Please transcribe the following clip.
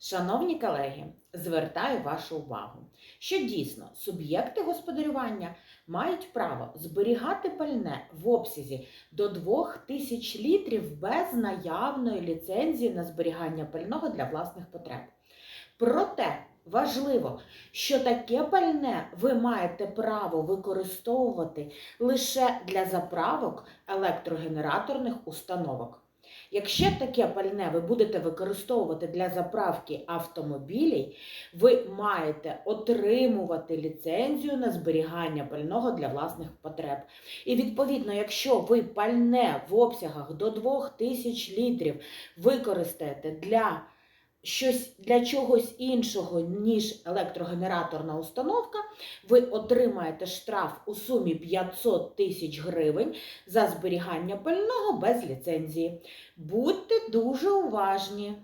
Шановні колеги, звертаю вашу увагу, що дійсно суб'єкти господарювання мають право зберігати пальне в обсязі до 2000 літрів без наявної ліцензії на зберігання пального для власних потреб. Проте важливо, що таке пальне ви маєте право використовувати лише для заправок електрогенераторних установок. Якщо таке пальне ви будете використовувати для заправки автомобілів, ви маєте отримувати ліцензію на зберігання пального для власних потреб. І відповідно, якщо ви пальне в обсягах до 2000 літрів використаєте для щось для чогось іншого, ніж електрогенераторна установка, ви отримаєте штраф у сумі 500 тисяч гривень за зберігання пального без ліцензії. Будьте дуже уважні.